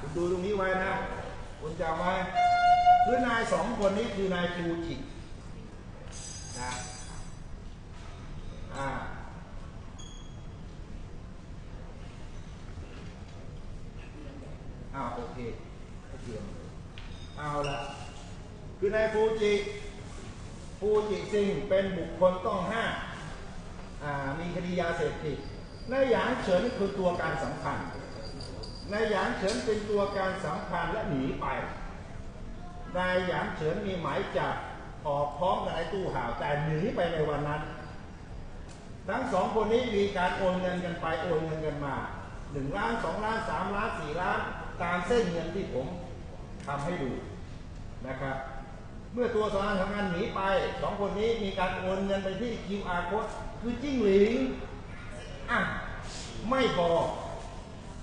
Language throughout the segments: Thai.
คุณดูตรงนี้ไว้นะ คุณจำไว้คือนายสองคนนี้คือนายฟูจินะอ่าอ้าวโอเคโอเคเอาละคือนายฟูจิฟูจิซิงเป็นบุคคลต้องห้ามมีคดียาเสพติดนายหยางเฉินคือตัวการสำคัญ นายหยางเฉินเป็นตัวการสำคัญและหนีไป นายหยางเฉินมีหมายจับออกพร้อมกับไอ้ตู้ห่าวแต่หนีไปในวันนั้น ทั้งสองคนนี้มีการโอนเงินกันไปโอนเงินกันมาหนึ่งล้านสองล้านสามล้านสี่ล้านตามเส้นเงินที่ผมทำให้ดูนะครับ เมื่อตัวสองานทำงานหนีไปสองคนนี้มีการโอนเงินไปที่ QR code คือจิ้งหลิงอะไม่พอ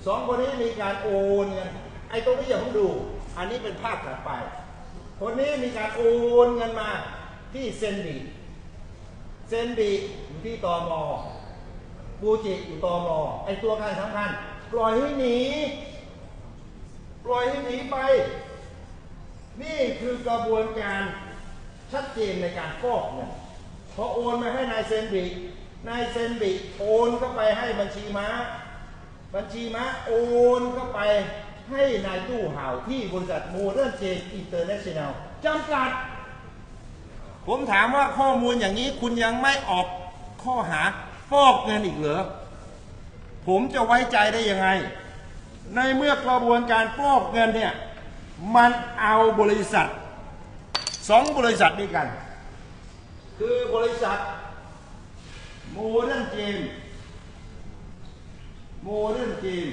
สองคนนี้มีการโอนเงินไอ้ตรงนี้อย่าเพิ่งดู อันนี้เป็นภาพถัดไป คนนี้มีการโอนเงินมาที่เซนดีเซนดีอยู่ที่ตอมอบูจิอยู่ตอมอไอ้ตัวการสำคัญปล่อยให้หนีปล่อยให้หนีไป นี่คือกระบวนการชัดเจนในการฟอกเงินพอโอนมาให้นายเซนบินายเซนบิโอนเข้าไปให้บัญชีม้า บัญชีม้าโอนเข้าไปให้นายตู้เห่าที่บริษัทโมเดิร์นเจนอินเตอร์เนชั่นแนลจำกัด ผมถามว่าข้อมูลอย่างนี้คุณยังไม่ออกข้อหาฟอกเงินอีกเหรอ ผมจะไว้ใจได้ยังไง ในเมื่อกระบวนการฟอกเงินเนี่ย มันเอาบริษัทสองบริษัทด้วยกัน คือบริษัทโมเดิร์นเจม โมเดิร์นเจม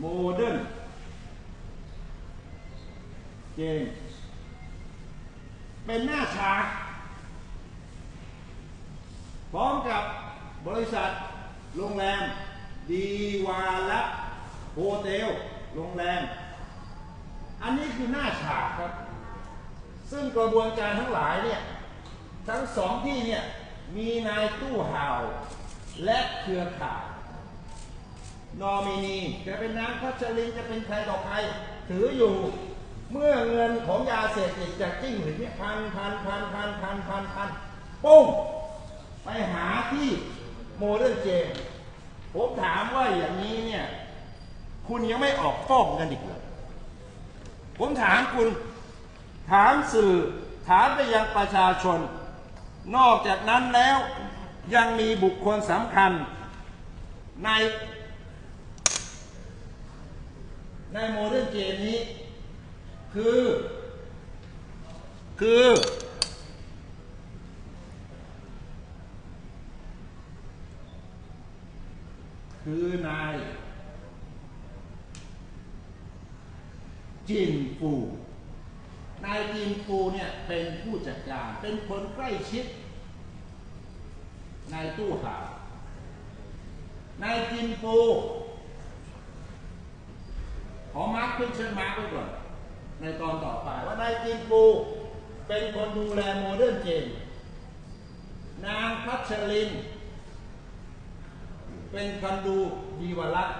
โมเดิร์นเจมเป็นหน้าฉากพร้อมกับบริษัทโรงแรม ดีวาละโฮเทลโรงแรม อันนี้คือหน้าฉากครับ ซึ่งกระบวนการทั้งหลายเนี่ย ทั้งสองที่เนี่ย มีนายตู้ห่าว และเครือข่าย นอมินีจะเป็นนางพัชรินจะเป็นใครต่อใคร ถืออยู่ เมื่อเงินของยาเสพติดจากจิ้งหรีดเนี่ยพันพันพันพันพันพันพันปุ้งไปหาที่โมเดิร์นเจมผมถามว่าอย่างนี้เนี่ย คุณยังไม่ออกฟ้องกันอีกเหรอผมถามคุณถามสื่อถามไปยังประชาชน นอกจากนั้นแล้ว ยังมีบุคคลสำคัญ ใน ในโมเดิร์นเกมนี้ คือ คือ คือนาย จินฟู นายจินฟูเนี่ยเป็นผู้จัดการ เป็นคนใกล้ชิด นายตู้ห่าวนายจินฟู ขอมาร์คขึ้นเชิญมาร์คไว้ก่อน ในตอนต่อไปว่านายจินฟู เป็นคนดูแลโมเดิร์นเจน นางพัชริน เป็นคนดูดีวรัตน์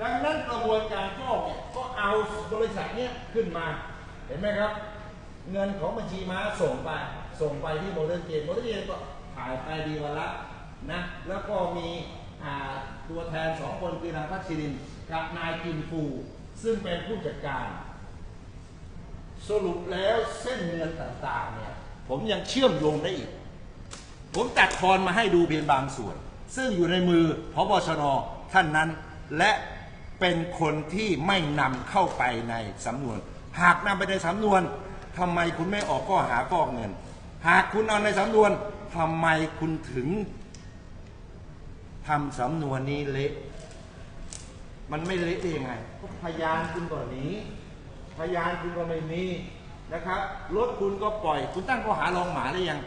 ดังนั้นกระบวนการฟอกเนี่ยก็เอาบริษัทเนี้ยขึ้นมา เห็นไหมครับ เงินของบัญชีม้าส่งไป ส่งไปที่โมเดิร์นเจนโมเดิร์นเจนก็ถ่ายไปดีวรัตน์นะ แล้วก็มีตัวแทนสองคนคือนางพัชรินกับนายกินฟู ซึ่งเป็นผู้จัดการ สรุปแล้วเส้นเงินต่างๆเนี่ย ผมยังเชื่อมโยงได้อีก ผมตัดทอนมาให้ดูเพียงบางส่วน ซึ่งอยู่ในมือพบชนท่านนั้น และเป็นคนที่ไม่นำเข้าไปในสำนวน หากนำไปในสำนวน ทำไมคุณไม่ออกข้อหาฟอกเงิน หากคุณเอาในสำนวนทำไมคุณถึงทำสำนวนนี้เละมันไม่เละได้ยังไงก็พยานคุณก่อนนี้ พยานคุณก็ไม่มีนะครับรถคุณก็ปล่อย คุณตั้งข้อหารองหมาได้ยัง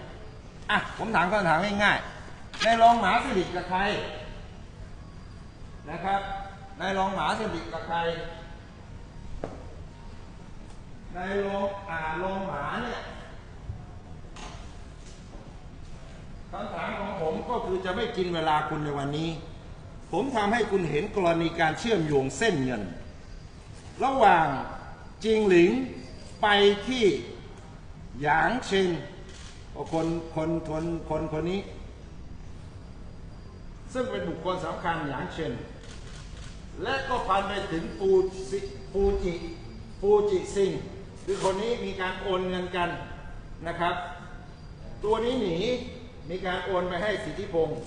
อะผมถามคำถามง่ายๆในรองหมาสนิทกับใครนะครับในรองหมาสนิทกับใคร ในรองอ่ารองหมาเนี่ยคำถามของผมก็คือจะไม่กินเวลาคุณในวันนี้ ผมทำให้คุณเห็นกรณีการเชื่อมโยงเส้นเงิน ระหว่างจิงหลิงไปที่หยางเชินคนคนคนคนคนนี้ ซึ่งเป็นบุคคลสำคัญหยางเชินและก็พันไปถึงฟูจิฟูจิฟูจิซิง คือคนนี้มีการโอนเงินกันนะครับ ตัวนี้หนีมีการโอนไปให้สิทธิพงศ์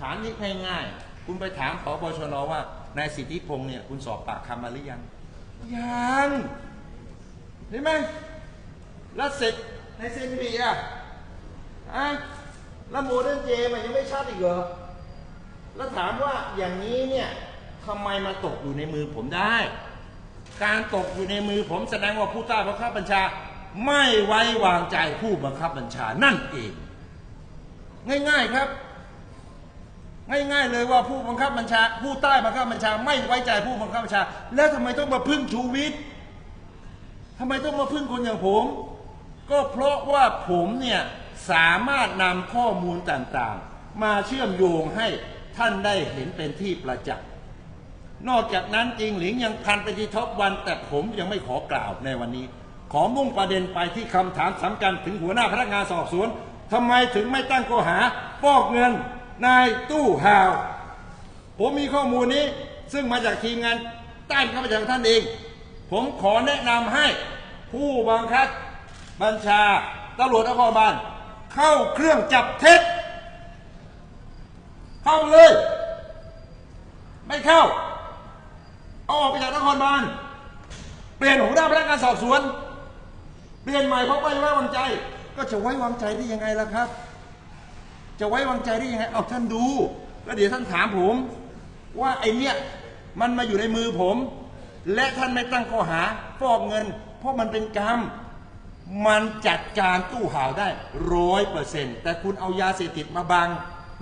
ถามนี้ง่ายๆคุณไปถามผบชนว่านายสิทธิพงศ์เนี่ยคุณสอบปากคำมาหรือยังยังเห็นไหมแล้วเสร็จในเซนบีอะอะแล้วโมเดิร์นเจมันยังไม่ชัดอีกเหรอแล้วถามว่าอย่างนี้เนี่ยทำไมมาตกอยู่ในมือผมได้ การตกอยู่ในมือผมแสดงว่าผู้ใต้บังคับบัญชา ไม่ไว้วางใจผู้บังคับบัญชานั่นเอง ง่ายๆครับ ง่ายๆเลยว่าผู้บังคับบัญชา ผู้ใต้บังคับบัญชา ไม่ไว้ใจผู้บังคับบัญชา แล้วทำไมต้องมาพึ่งชูวิทย์ทำไมต้องมาพึ่งคนอย่างผม ก็เพราะว่าผมเนี่ยสามารถนำข้อมูลต่างๆ มาเชื่อมโยงให้ท่านได้เห็นเป็นที่ประจักษ์ นอกจากนั้นจริงหลิงยังพันไปที่ท็อปวันแต่ผมยังไม่ขอกล่าวในวันนี้ ขอมุ่งประเด็นไปที่คำถามสำคัญถึงหัวหน้าพนักงานสอบสวนทำไมถึงไม่ตั้งข้อหาฟอกเงินนายตู้ห่าว ผมมีข้อมูลนี้ซึ่งมาจากทีมงานใต้บังคับบัญชาของท่านเอง ผมขอแนะนำให้ผู้บังคับบัญชาตำรวจนครบาลเข้าเครื่องจับเท็จเข้าเลย ไม่เข้า เอาออกไปจากนครบาลเปลี่ยนหัวหน้าพนักงานสอบสวน เปลี่ยนใหม่เพราะไม่ไว้วางใจ ก็จะไว้วางใจได้ยังไงล่ะครับ จะไว้วางใจได้ยังไงเอาท่านดู แล้วเดี๋ยวท่านถามผม ว่าไอเนี้ยมันมาอยู่ในมือผม และท่านไม่ตั้งข้อหาฟอกเงิน เพราะมันเป็นกรรมมันจัดการตู้ห่าวได้ร้อยเปอร์เซ็นต์แต่คุณเอายาเสพติดมาบัง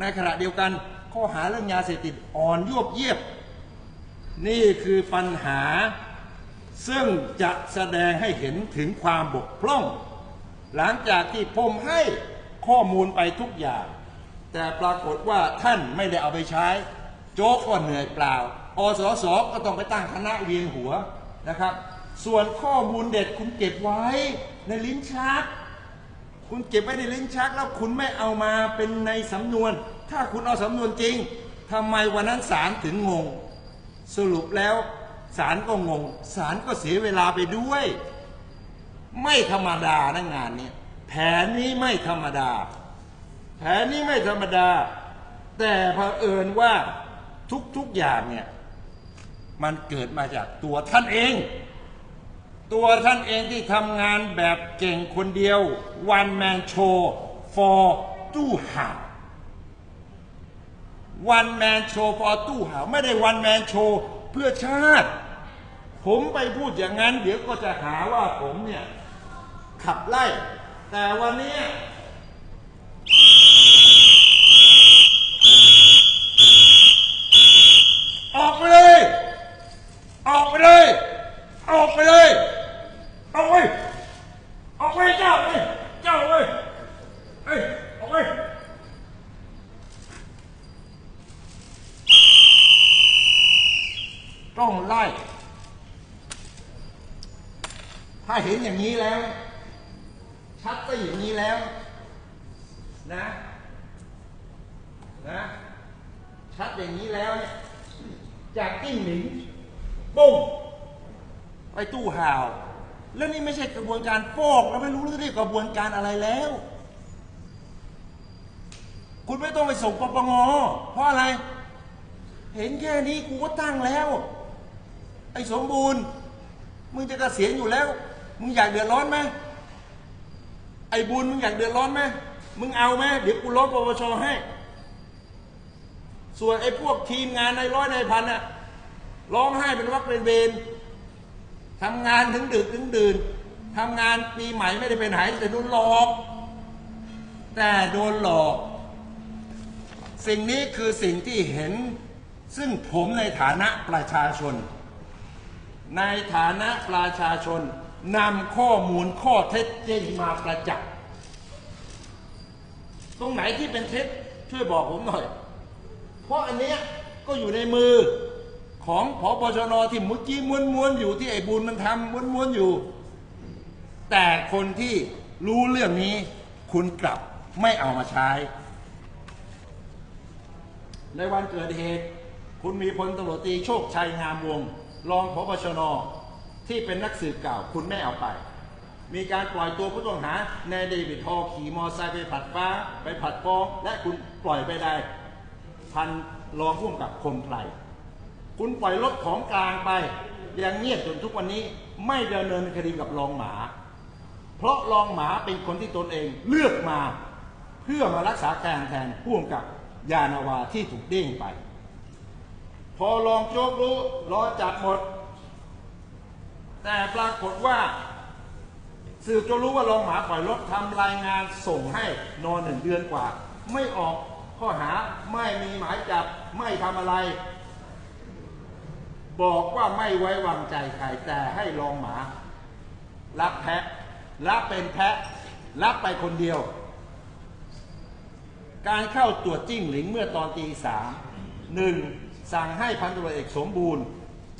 ในขณะเดียวกันข้อหาเรื่องยาเสพติดอ่อนยวบเยียบ นี่คือปัญหา ซึ่งจะแสดงให้เห็นถึงความบกพร่อง หลังจากที่ผมให้ข้อมูลไปทุกอย่าง แต่ปรากฏว่าท่านไม่ได้เอาไปใช้ โจ๊กก็เหนื่อยเปล่า อสสก็ต้องไปตั้งคณะเวียนหัวนะครับ ส่วนข้อมูลเด็ดคุณเก็บไว้ในลิ้นชัก คุณเก็บไว้ในลิ้นชักแล้วคุณไม่เอามาเป็นในสำนวน ถ้าคุณเอาสำนวนจริงทำไมวันนั้นศาลถึงงง สรุปแล้วศาลก็งงศาลก็เสียเวลาไปด้วย ไม่ธรรมดานะงานนี้แผนนี้ไม่ธรรมดา แผนนี้ไม่ธรรมดา แต่เผอิญว่าทุกๆอย่างเนี่ยมันเกิดมาจากตัวท่านเอง ตัวท่านเองที่ทำงานแบบเก่งคนเดียว one man show for ตู้ห่า ว one man show for ตู้ห่าไม่ได้ one man show เพื่อชาติ ผมไปพูดอย่างนั้น เดี๋ยวก็จะหาว่าผมเนี่ย ขับไล่ แต่วันนี้ออกไปเลย ออกไปเลย ออกไปเลยออกไปออกไปเจ้าเอ้ยเจ้าเอ้ยเอ้ยออกไปต้องไล่ ถ้าเห็นอย่างนี้แล้ว ชัดก็อย่างนี้แล้ว นะ นะ ชัดอย่างนี้แล้วเนี่ย จากกิ้งหลิงปุ้งไปตู้ห่าว แล้วนี่ไม่ใช่กระบวนการฟอกแล้วไม่รู้เรีย กกระบวนการอะไรแล้ว คุณไม่ต้องไปส่งปปงเพราะอะไร เห็นแค่นี้กูก็ตั้งแล้ว ไอ้สมบูรณ์ มึงจะเกษียณอยู่แล้ว มึงอยากเดือดร้อนไหมไอ้บุญมึงอยากเดือดร้อนไหมมึงเอาไหมเดี๋ยวกูร้องปปชให้ ส่วนไอ้พวกทีมงานในร้อยในพันน่ะร้องไห้เป็นวักเป็นเวรทำงานถึงดึกถึงดื่น ทำงานปีใหม่ไม่ได้ไปไหนแต่โดนหลอก แต่โดนหลอก สิ่งนี้คือสิ่งที่เห็น ซึ่งผมในฐานะประชาชน ในฐานะประชาชนนำข้อมูลข้อเท็จจริงมาประจักษ์ตรงไหนที่เป็นเท็จช่วยบอกผมหน่อย เพราะอันเนี้ยก็อยู่ในมือของพบชนที่เมื่อกี้ม้วนๆอยู่ที่ไอ้บุญมันทำม้วนๆอยู่ แต่คนที่รู้เรื่องนี้คุณกลับไม่เอามาใช้ ในวันเกิดเหตุ คุณมีพลตำรวจตรีโชคชัยงามวง รองพบชน ที่เป็นนักสืบเก่า คุณไม่เอาไป มีการปล่อยตัวผู้ต้องหาในเดวิดฮอลขี่มอไซค์ไปผัดฟ้า ไปผัดฟ้องและคุณปล่อยไปได้พันรองผู้กำกับคมไพรคุณปล่อยรถของกลางไปยังเงียบจนทุกวันนี้ไม่ดำเนินคดีกับรองหมา เพราะรองหมาเป็นคนที่ตนเองเลือกมา เพื่อมารักษาการแทนผู้กำกับยานาวาที่ถูกเด้งไป พอรองโจกรู้รอจับหมด แต่ปรากฏว่าสืบจนรู้ว่ารองหมาปล่อยรถทำรายงานส่งให้นอนหนึ่งเดือนกว่า ไม่ออกข้อหาไม่มีหมายจับไม่ทำอะไร บอกว่าไม่ไว้วางใจใครแต่ให้รองหมา รับแพะ รับเป็นแพะรับไปคนเดียว การเข้าตรวจจิ้งหลิงเมื่อตอนตีสามหนึ่งสั่งให้พันตำรวจเอกสมบูรณ์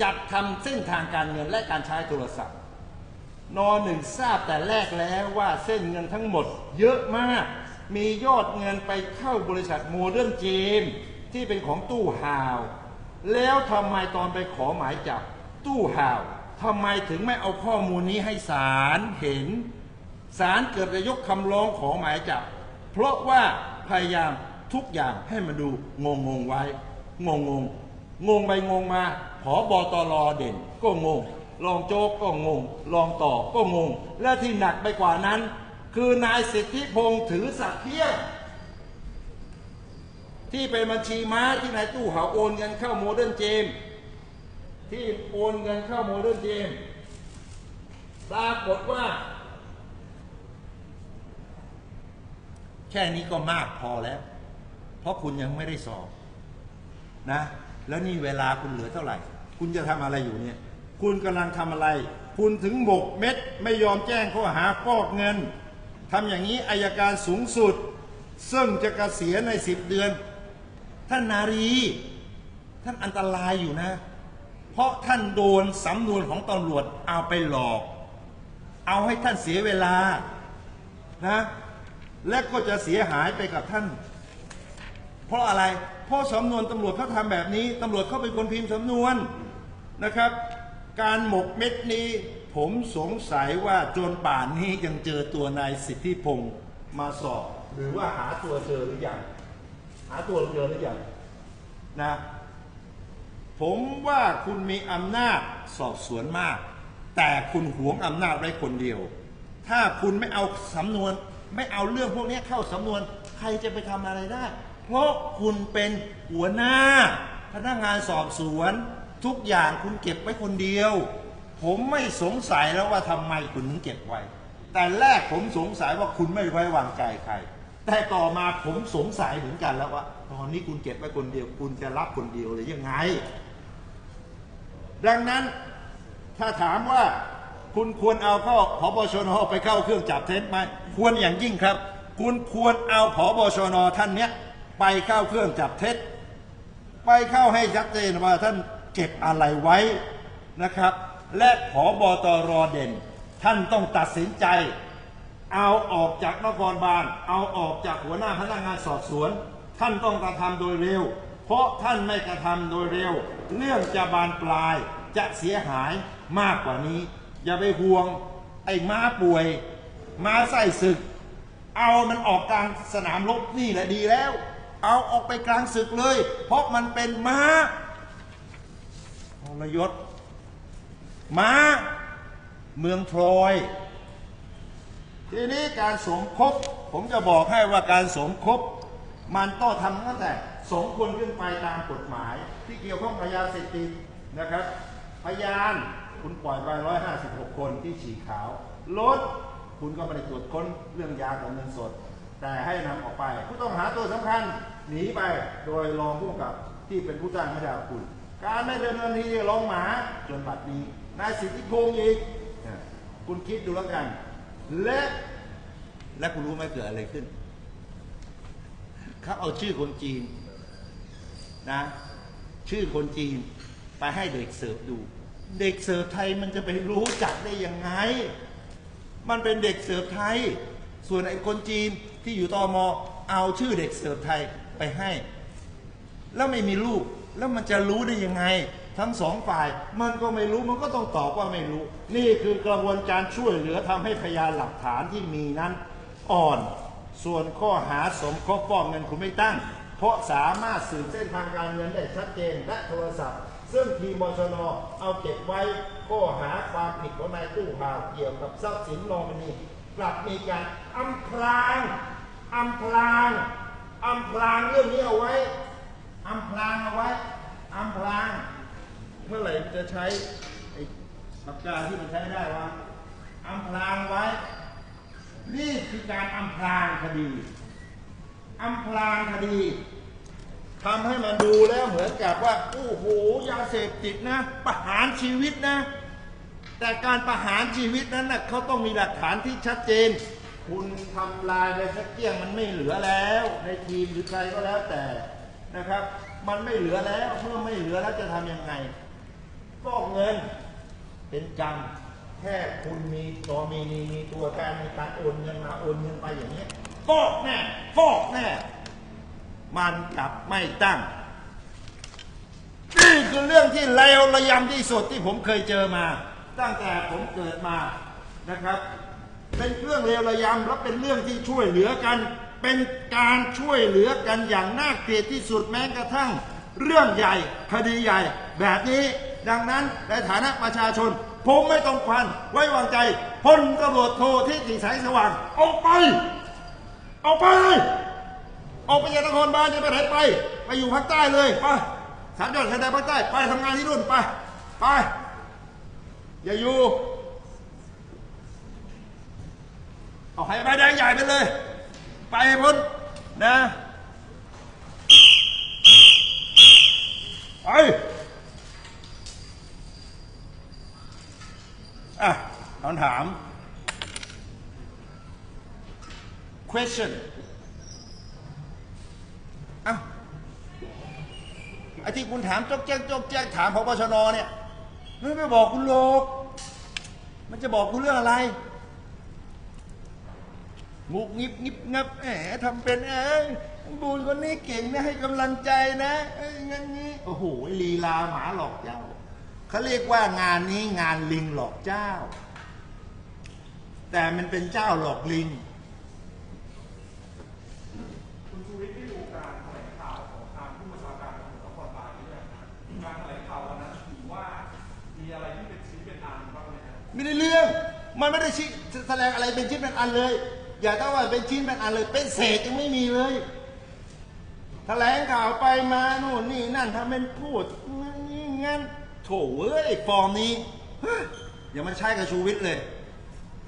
จัดทำเส้นทางการเงินและการใช้โทรศัพท์นหนึ่งทราบแต่แรกแล้วว่าเส้นเงินทั้งหมดเยอะมาก มียอดเงินไปเข้าบริษัทโมเดิร์นเจมที่เป็นของตู้ฮาว แล้วทำไมตอนไปขอหมายจับตู้ฮาว ทำไมถึงไม่เอาข้อมูลนี้ให้ศาลเห็นศาลเกิดจะยกคำร้องขอหมายจับ เพราะว่าพยายามทุกอย่างให้มันดูงงงๆไว้ งงงงงงไปงงมาผอบอตรเด่นก็งงรองโจ๊กก็งงรองต่อก็งง และที่หนักไปกว่านั้น คือนายสิทธิพงศ์ถือสักดิ์เที่ยงที่เป็นบัญชีม้าที่นายตู้หาโอนเงินเข้าโมเดิร์นเจม ที่โอนเงินเข้าโมเดิร์นเจมปรากฏว่า แค่นี้ก็มากพอแล้ว เพราะคุณยังไม่ได้สอบนะ แล้วนี่เวลาคุณเหลือเท่าไหร่ คุณจะทำอะไรอยู่เนี่ย คุณกำลังทำอะไร คุณถึงหมกเม็ดไม่ยอมแจ้งข้อหาฟอกเงินทำอย่างนี้อายการสูงสุด ซึ่งจะกะเกษียณในสิบเดือน ท่านนารี ท่านอันตรายอยู่นะ เพราะท่านโดนสำนวนของตำรวจเอาไปหลอก เอาให้ท่านเสียเวลานะและก็จะเสียหายไปกับท่าน เพราะอะไร เพราะสำนวนตำรวจเขาทำแบบนี้ตำรวจเขาเป็นคนพิมพ์สำนวนนะครับ การหมกเม็ดนี้ ผมสงสัยว่าจนป่านนี้ยังเจอตัวนายสิทธิพงศ์มาสอบ หรือว่าหาตัวเจอหรือยังหาตัวเจอหรือยังนะ ผมว่าคุณมีอำนาจสอบสวนมาก แต่คุณหวงอำนาจไว้คนเดียว ถ้าคุณไม่เอาสำนวน ไม่เอาเรื่องพวกนี้เข้าสำนวน ใครจะไปทำอะไรได้ เพราะคุณเป็นหัวหน้า พนักงานสอบสวน ทุกอย่างคุณเก็บไว้คนเดียว ผมไม่สงสัยแล้วว่าทำไมคุณถึงเก็บไว้ แต่แรกผมสงสัยว่าคุณไม่ไว้วางใจใคร แต่ต่อมาผมสงสัยเหมือนกันแล้วว่าตอนนี้คุณเก็บไว้คนเดียว คุณจะรับคนเดียวหรือยังไง ดังนั้นถ้าถามว่าคุณควรเอาเข้าพบชนไปเข้าเครื่องจับเท็จไหมควรอย่างยิ่งครับ คุณควรเอาพบชนท่านเนี้ยไปเข้าเครื่องจับเท็จ ไปเข้าให้ชัดเจนว่าท่านเก็บอะไรไว้นะครับ และผบตรเด่น ท่านต้องตัดสินใจ เอาออกจากนครบาล เอาออกจากหัวหน้าพนักงานสอบสวน ท่านต้องกระทำโดยเร็ว เพราะท่านไม่กระทำโดยเร็ว เรื่องจะบานปลายจะเสียหายมากกว่านี้ อย่าไปห่วง ไอ้ม้าป่วย ม้าไส้ศึก เอามันออกกลางสนามรบนี่แหละดีแล้ว เอาออกไปกลางศึกเลย เพราะมันเป็นม้าทรยศม้าเมืองทรอยทีนี้การสมคบ ผมจะบอกให้ว่าการสมคบ มันต้องทำตั้งแต่ สองคนขึ้นไปตามกฎหมาย ที่เกี่ยวข้องกับยาเสพติดนะครับ พยานคุณปล่อยไป 156 คนที่ฉีกขาวรถคุณก็ไม่ได้ตรวจค้นเรื่องยากับเงินสด แต่ให้นำออกไป ผู้ต้องหาตัวสำคัญหนีไปโดยรองผู้กับที่เป็นผู้จ้างไม่ได้เอาคุณ การไม่ดำเนินคดีรองหมาจนบัดนี้นายสิทธิพงศ์อีกคุณคิดดูแล้วกัน และและคุณรู้ไหมเกิดอะไรขึ้นเขาเอาชื่อคนจีน นะชื่อคนจีนไปให้เด็กเสิร์ฟดู เด็กเสิร์ฟไทยมันจะไปรู้จักได้ยังไง มันเป็นเด็กเสิร์ฟไทย ส่วนไอ้คนจีนที่อยู่ตอมอเอาชื่อเด็กเสิร์ฟไทยไปให้ แล้วไม่มีลูกแล้วมันจะรู้ได้ยังไง ทั้งสองฝ่ายมันก็ไม่รู้มันก็ต้องตอบว่าไม่รู้ นี่คือกระบวนการช่วยเหลือทำให้พยานหลักฐานที่มีนั้นอ่อน ส่วนข้อหาสมคบฟอกเงินคุณไม่ตั้ง เพราะสามารถสืบเส้นทางการเงินได้ชัดเจนและโทรศัพท์ ซึ่งทีมชนเอาเก็บไว้ข้อหาความผิดของนายตู้ห่าวเกี่ยวกับทรัพย์สินนอมินีกลับมีการอำพรางอำพรางอำพรางเรื่องนี้เอาไว้อำพรางเอาไว้อำพราง เมื่อไหร่จะใช้ปากกาที่มันใช้ได้วะอำพรางไว้ นี่คือการอำพรางคดี อำพรางคดีทำให้มันดูแล้วเหมือนกับว่าโอ้โหยาเสพติดนะ ประหารชีวิตนะ แต่การประหารชีวิตนั้นนะเขาต้องมีหลักฐานที่ชัดเจน คุณทำลายไปสักเกี้ยงมันไม่เหลือแล้ว ในทีมหรือใครก็แล้วแต่นะครับ มันไม่เหลือแล้วเมื่อไม่เหลือแล้วจะทำยังไงฟอกเงินเป็นกรรมแค่คุณมีตัวมีนีมีตัวการมีการโอนเงินมาโอนเงินไปอย่างนี้ ฟอกแน่ฟอกแน่ มันกลับไม่ตั้งนี่คือเรื่องที่เลวระยำที่สุดที่ผมเคยเจอมา ตั้งแต่ผมเกิดมานะครับ เป็นเรื่องเลวระยำและเป็นเรื่องที่ช่วยเหลือกัน เป็นการช่วยเหลือกันอย่างน่าเกลียดที่สุดแม้กระทั่ง เรื่องใหญ่คดีใหญ่แบบนี้ดังนั้นในฐานะประชาชน ผมไม่ต้องควันไว้วางใจพลตำรวจโทที่ติสายสว่างออกไป ออกไปออกไปจากนครบาลจะไปไหนไป ไปอยู่ภาคใต้เลยไปสามจังหวัดชายแดนภาคใต้ไปทำงานที่นู่นไปไปอย่าอยู่เอาให้ใบแดงใหญ่ไปเลย ไปพ้นนะไปอะคำถาม question อ้าไอ้ที่คุณถามจกแจ๊กจกแจ๊กถามพบชนเนี่ยมันไม่บอกคุณโลก มันจะบอกคุณเรื่องอะไรงุกงิบงิบงับแหมทำเป็นเอ้ยบูนคนนี้เก่งนะให้กำลังใจนะเอ้ยงั้นนี้โอ้โหลีลาหมาหลอกเจ้าเขาเรียกว่างานนี้งานลิงหลอกเจ้า แต่มันเป็นเจ้าหลอกลิง คุณชูวิทย์ได้ดูการแถลงข่าวของทางผู้บัญชาการตำรวจนครบาลนี่ไหมครับการแถลงข่าววันนั้นถือว่ามีอะไรที่เป็นชิ้นเป็นอันบ้าง ไม่ได้เรื่อง มันไม่ได้ชี้แสดงอะไรเป็นชิ้นเป็นอันเลย อย่าถ้าว่าเป็นชิ้นเป็นอันเลย เป็นเศษยังไม่มีเลยแถลงข่าวไปมาโน่นนี่นั่นทำเป็นพูดงั้นนี่งั้นโถเอ้ยฟอร์มนี้อย่ามาใช้กับชูวิทย์เลย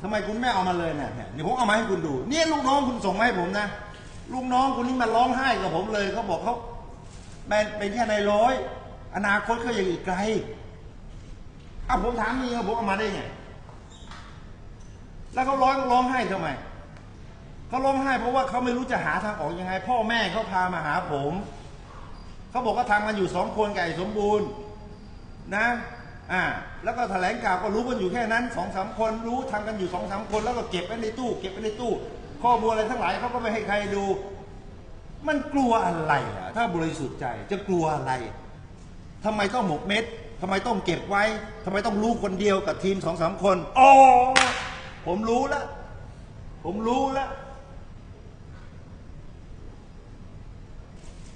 ทำไมคุณไม่เอามาเลยเนี่ยเนี่ยเดี๋ยวผมเอามาให้คุณดู เนี่ยลูกน้องคุณส่งมาให้ผมนะลูกน้องคุณนี่มาร้องไห้กับผมเลยเขาบอกเขาเป็นเป็นแค่ในร้อย อนาคตเขายังอีกไกลอะผมถามนี่ผมเอามาได้ไง แล้วเขาร้องร้องไห้ทำไมเขาร้องไห้เพราะว่าเขาไม่รู้จะหาทางออกยังไง พ่อแม่เขาพามาหาผมเขาบอกว่าทำกันอยู่สองคนกับไอ้สมบูรณ์นะอ่าแล้วก็แถลงข่าวก็รู้กันอยู่แค่นั้นสองสามคนรู้ทำกันอยู่สองสามคน แล้วก็เก็บไว้ในตู้ เก็บไว้ในตู้ ข้อมูลอะไรทั้งหลายเขาก็ไม่ให้ใครดู มันกลัวอะไรอะถ้าบริสุทธิ์ใจจะกลัวอะไรทำไมต้องหมกเม็ดทำไมต้องเก็บไว้ทำไมต้องรู้คนเดียวกับทีมสองสามคนอ๋อ ผมรู้แล้ว ผมรู้แล้ว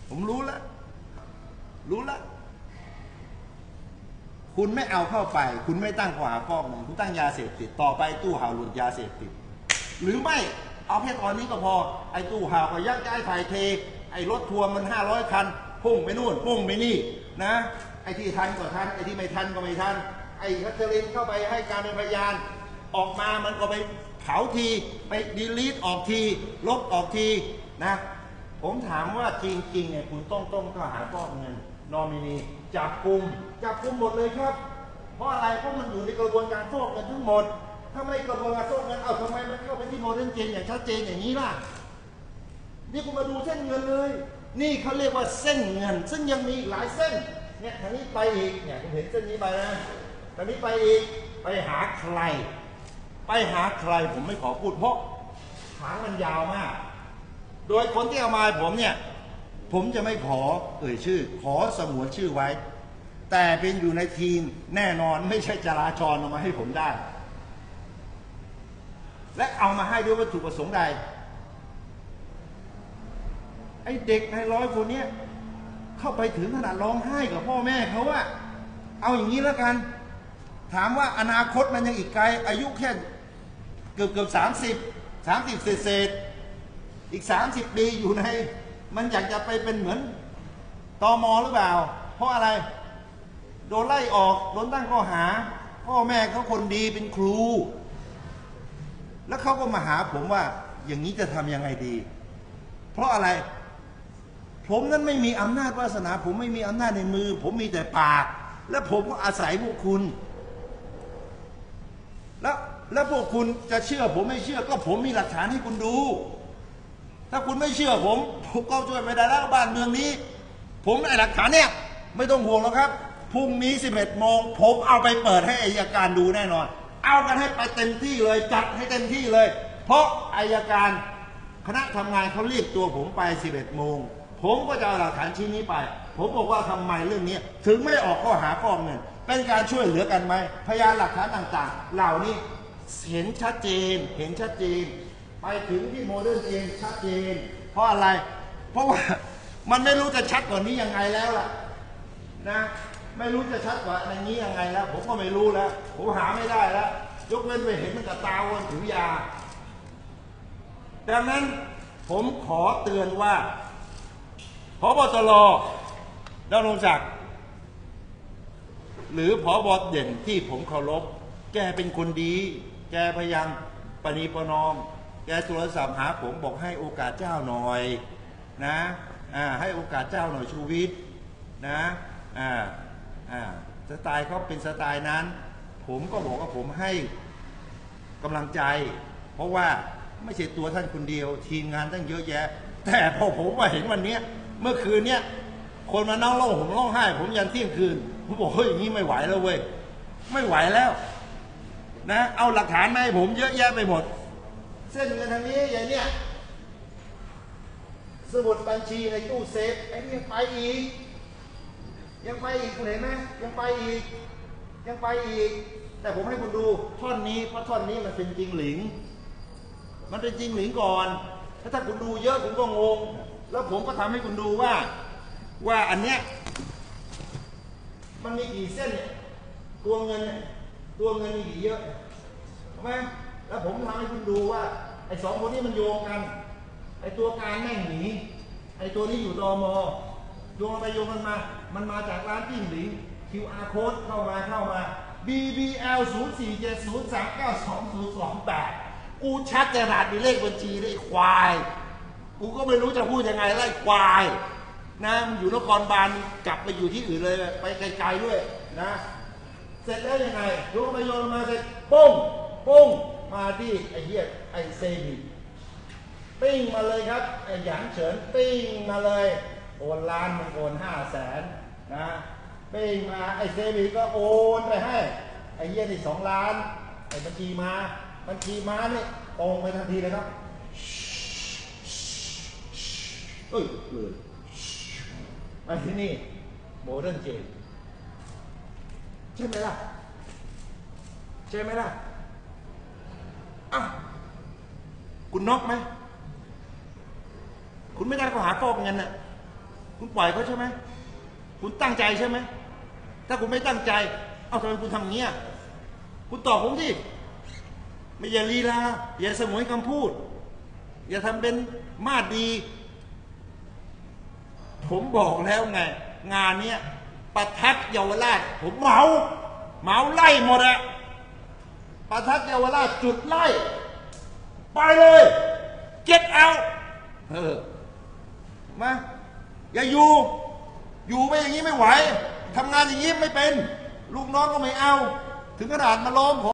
ผมรู้แล้ว รู้แล้ว คุณไม่เอาเข้าไป คุณไม่ตั้งข้อหาฟอกเงินคุณตั้งยาเสพติด ต่อไปตู้ห่าวหลุดยาเสพติด หรือไม่เอาแค่ตอนนี้ก็พอ ไอ้ตู้ห่าวก็ยักย้ายถ่ายเท ไอ้รถทัวร์มันห้าร้อยคัน พุ่งไปนู่น พุ่งไปนี่ นะ ไอ้ที่ทันก็ทัน ไอ้ที่ไม่ทันก็ไม่ทัน ไอ้คัตเตอรินเข้าไปให้การเป็นพยาน ออกมามันก็ไปเผาทีไปดีลีทออกทีลบออกทีนะ ผมถามว่าจริงๆเนี่ยคุณต้องต้องข้อหาฟอกเงินนอมินีจับกลุ่มจับกลุ่มหมดเลยครับ เพราะอะไรเพราะมันอยู่ในกระบวนการฟอกเงินทั้งหมด ถ้าไม่กระบวนการฟอกเงินเอาทำไมมันเข้าไปที่โมเดิร์นเจนอย่างชัดเจนอย่างนี้ล่ะนี่คุณมาดูเส้นเงินเลย นี่เขาเรียกว่าเส้นเงิน ซึ่งยังมีอีกหลายเส้นเนี่ยทางนี้ไปอีกเนี่ยผมเห็นเส้นนี้ไปนะทางนี้ไปอีกไปหาใคร ไปหาใครผมไม่ขอพูดเพราะหางมันยาวมาก โดยคนที่เอามาให้ผมเนี่ย ผมจะไม่ขอเอ่ยชื่อ ขอสงวนชื่อไว้ แต่เป็นอยู่ในทีมแน่นอนไม่ใช่จราจรเอามาให้ผมได้ และเอามาให้ด้วยวัตถุประสงค์ใด ไอ้เด็กในร้อยคนเนี้ยเข้าไปถึงขนาดร้องไห้กับพ่อแม่เขาว่าเอาอย่างนี้แล้วกัน ถามว่าอนาคตมันยังอีกไกล อายุแค่ เกือบเกือบสามสิบสามสิบเศษเศษอีกสามสิบปีอยู่ใน มันอยากจะไปเป็นเหมือนตอมอหรือเปล่า เพราะอะไร โดนไล่ออกโดนตั้งข้อหา พ่อแม่เขาคนดีเป็นครู แล้วเขาก็มาหาผมว่าอย่างนี้จะทำยังไงดี เพราะอะไร ผมนั้นไม่มีอำนาจวาสนา ผมไม่มีอำนาจในมือ ผมมีแต่ปาก และผมก็อาศัยพวกคุณ แล้วพวกคุณจะเชื่อผมไม่เชื่อ ก็ผมมีหลักฐานให้คุณดู ถ้าคุณไม่เชื่อผม ผมก็ช่วยไม่ได้แล้วบ้านเมืองนี้ ผมไอ้หลักฐานเนี่ยไม่ต้องห่วงแล้วครับพรุ่งนี้ 11โมงผมเอาไปเปิดให้อายการดูแน่นอน เอากันให้ไปเต็มที่เลยจัดให้เต็มที่เลย เพราะอายการคณะทำงานเขาเรียกตัวผมไป 11โมงผมก็จะเอาหลักฐานชิ้นนี้ไป ผมบอกว่าทำไมเรื่องนี้ถึงไม่ออกข้อหาฟอกเงินเป็นการช่วยเหลือกันไหมพยานหลักฐานต่าง ๆ เหล่านี้ เห็นชัดเจนเห็นชัดเจน ไปถึงที่โมเดิร์นเองชัดเจน เพราะอะไร เพราะว่ามันไม่รู้จะชัดกว่านี้ยังไงแล้วล่ะนะไม่รู้จะชัดกว่าอย่างนี้ยังไงแล้ว ผมก็ไม่รู้แล้ว ผมหาไม่ได้แล้ว ยกเว้นไปเห็นมันกับตาวันถือยา ดังนั้นผมขอเตือนว่าพบตรดำรงศักดิ์หรือพอบเด่นที่ผมเคารพ แกเป็นคนดี แกพยายามปณีประนอม แกโทรศัพท์หาผมบอกให้โอกาสเจ้าหน่อยนะให้โอกาสเจ้าหน่อยชูวิทย์นะสไตล์เขาเป็นสไตล์นั้น ผมก็บอกว่าผมให้กำลังใจ เพราะว่าไม่ใช่ตัวท่านคนเดียว ทีมงานตั้งเยอะแยะ แต่พอผมมาเห็นวันนี้เมื่อคืนเนี้ยคนมานั่งร้องผมร้องไห้ ผมยันเที่ยงคืน ผมบอกเฮ้ยอย่างนี้ไม่ไหวแล้วเว้ยไม่ไหวแล้ว นะเอาหลักฐานมาให้ผมเยอะแยะไปหมด เส้นเงินทางนี้อย่างเนี้ยสมุดบัญชีในตู้เซฟไอ้นี่ยังไปอีก ยังไปอีกคุณเห็นไหมยังไปอีก ยังไปอีก แต่ผมให้คุณดูท่อนนี้เพราะท่อนนี้มันเป็นจริงหลิง มันเป็นจริงหลิงก่อนแล้วถ้าคุณดูเยอะผมก็งง แล้วผมก็ทำให้คุณดูว่า ว่าอันเนี้ยมันมีกี่เส้นเนี่ยตัวเงินเนี่ย ตัวเงินมีกี่เยอะถูกไหมแล้วผมทำให้คุณดูว่าไอ้สองคนนี้มันโยงกันไอ้ตัวการแม่งหนีไอ้ตัวนี้อยู่ตมโยงไปโยงกันมา มันมาจากร้านจิ้งหลิง QR code เข้ามาเข้ามา BBL 0 4 7 0 3 9 2 0 2 8กูชัดขนาดมีเลขบัญชีได้ควาย กูก็ไม่รู้จะพูดยังไงไล่ควายนะมึงอยู่นครบาลกลับไปอยู่ที่อื่นเลย ไปไกลๆด้วยนะ เสร็จแล้วยังไงโยนมาโยนมาเสร็จปุ้งปุ้งมาที่ไอ้เหี้ยไอ้เซบีปิ้งมาเลยครับไอ้หยางเฉินปิ้งมาเลยโอนล้านมันโอนห้าแสนนะปิ้งมาไอ้เซบีก็โอนไปให้ไอ้เหี้ยนี่สองล้านไอ้บัญชีมาบัญชีมาเนี่ยตรงไปทันทีเลยครับเอ้ยเลยมาที่นี่โมเดิร์นเจน ใช่ไหมล่ะ ใช่ไหมล่ะอ้าวคุณน็อกไหม คุณไม่ได้ข้อหาฟอกเงินน่ะ คุณปล่อยเขาใช่ไหม คุณตั้งใจใช่ไหม ถ้าคุณไม่ตั้งใจ เอาทำไมคุณทำอย่างเงี้ย คุณตอบผมสิไม่อย่าลีลา อย่าสมวยคำพูด อย่าทำเป็นมาดดี ผมบอกแล้วไง งานเนี้ย ประทัดเยาวราชผมเหมาเหมาไล่หมดอะประทัดเยาวราชจุดไล่ ไปเลยเก็ตเอาเออมาอย่าอยู่ อยู่ไปอย่างนี้ไม่ไหวทำงานอย่างนี้ไม่เป็น ลูกน้องก็ไม่เอา ถึงขนาดมาล้อมผม